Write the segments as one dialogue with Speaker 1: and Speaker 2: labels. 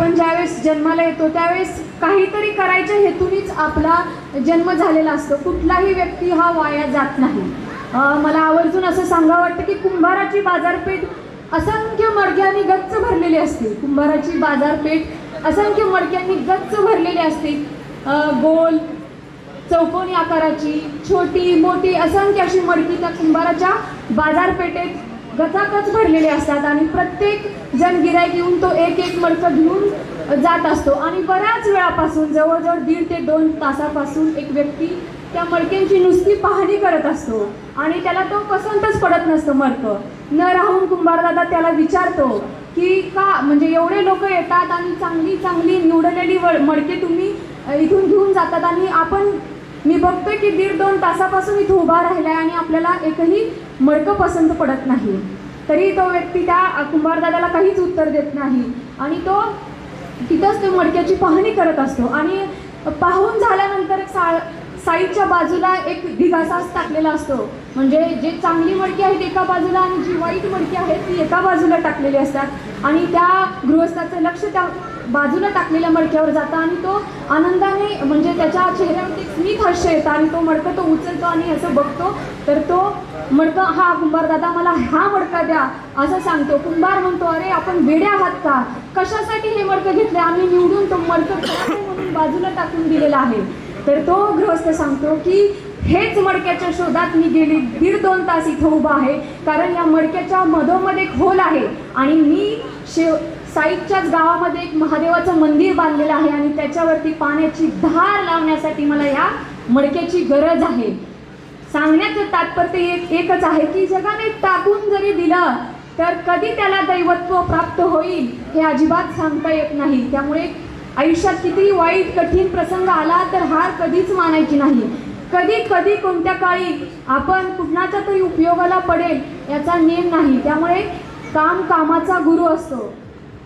Speaker 1: आपण ज्यावेळेस जन्माला येतो त्यावेळेस काहीतरी करायच्या हेतूनच आपला जन्म झालेला असतो. कुठलाही व्यक्ती हा वाया जात नाही. मला आवर्जून असं सांगावं वाटतं की कुंभाराची बाजारपेठ असंख्य मडक्यांनी गच्च भरलेली असते. कुंभाराची बाजारपेठ असंख्य मडक्यांनी गच्च भरलेली असते. गोल चौकोनी आकाराची छोटी मोठी असंख्य अशी मडकी त्या कुंभाराच्या बाजारपेठेत गचाकच भरलेले असतात आणि प्रत्येक जण गिराईक येऊन तो एक एक मडकं घेऊन जात असतो. आणि बऱ्याच वेळापासून जवळजवळ दीड ते दोन तासापासून एक व्यक्ती त्या मडक्यांची नुसती पाहणी करत असतो. आणि त्याला तो पसंतच पडत नसतं मडकं. न राहून कुंभारदादा त्याला विचारतो की का म्हणजे एवढे लोक येतात आणि चांगली चांगली निवडलेली मडके तुम्ही इथून घेऊन जातात आणि आपण मी बघतोय की दीड दोन तासापासून इथं उभा राहिलाय आणि आपल्याला एकही मडकं पसंत पडत नाही. तरी तो व्यक्ती त्या कुंभारदादाला काहीच उत्तर देत नाही. आणि तो तिथंच ते मडक्याची पाहणी करत असतो. आणि पाहून झाल्यानंतर सा साईडच्या बाजूला एक ढिगासाच टाकलेला असतो. म्हणजे जे चांगली मडकी आहेत एका बाजूला आणि जी वाईट मडकी आहे ती एका बाजूला टाकलेली असतात. आणि त्या गृहस्थाचं लक्ष त्या बाजूला टाकलेल्या मडक्यावर जातं आणि तो आनंदाने म्हणजे त्याच्या चेहऱ्यावरती स्मित हास्य येतं आणि तो मडकं तो उचलतो आणि असं बघतो. तर तो मडकं हा कुंभार दादा मला हा मडका द्या असं सांगतो. कुंभार म्हणतो अरे आपण वेड्या आहात का? कशासाठी हे मडकं घेतले आम्ही निवडून तो मडकं म्हणून बाजूला टाकून दिलेला आहे. तर तो गृहस्थ सांगतो की हेच मडक्याच्या शोधात मी गेली दीड दोन तास इथं उभा आहे. कारण या मडक्याच्या मधोमध एक होल आहे आणि मी शेव साईडच्याच गावामध्ये एक महादेवाचं मंदिर बांधलेलं आहे आणि त्याच्यावरती पाण्याची धार लावण्यासाठी मला या मडक्याची गरज आहे. सांगण्याचं तात्पर्य एक एकच आहे की जगाने टाकून जरी दिलं तर कधी त्याला दैवत्व प्राप्त होईल हे अजिबात सांगता येत नाही. त्यामुळे आयुष्यात किती वाईट कठीण प्रसंग आला तर हार कधीच मानायची नाही. कधी कधी कोणत्या काळी आपण कुणाच्या तरी उपयोगाला पडेल याचा नेम नाही. त्यामुळे काम कामाचा गुरु असतो.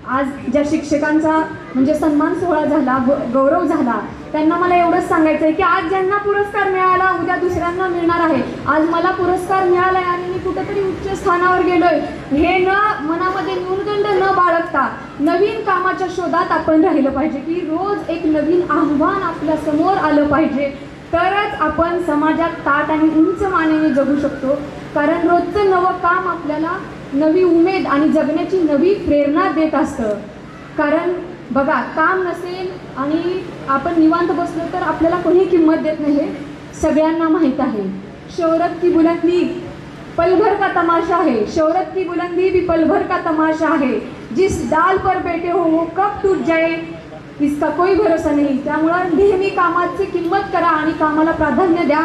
Speaker 1: आज ज्या शिक्षकांचा म्हणजे सन्मान सोहळा झाला गौरव झाला त्यांना मला एवढंच सांगायचं आहे की आज ज्यांना पुरस्कार मिळाला उद्या दुसऱ्यांना मिळणार आहे. आज मला पुरस्कार मिळाला आहे आणि मी कुठंतरी उच्च स्थानावर गेलोय. हे न मनामध्ये न्यूनगंड न बाळगता नवीन कामाच्या शोधात आपण राहिलं पाहिजे की रोज एक नवीन आव्हान आपल्यासमोर आलं पाहिजे. तरच आपण समाजात ताट आणि उंच मानेने जगू शकतो. कारण रोजचं नवं काम आपल्याला नवी उमेद आणि जगण्याची नवी प्रेरणा देत असतं. कारण बघा काम नसेल आणि आपण निवांत बसलो तर आपल्याला कोणी किंमत देत नाही हे सगळ्यांना माहीत आहे. शौरत की बुलंदी पलभर का तमाशा है शौरत की बुलंदी भी पलभर का तमाशा है जिस डाल पर बैठे हो वो कब टूट जाए? इसका कोई भरोसा नाही. त्यामुळं नेहमी कामाची किंमत करा आणि कामाला प्राधान्य द्या.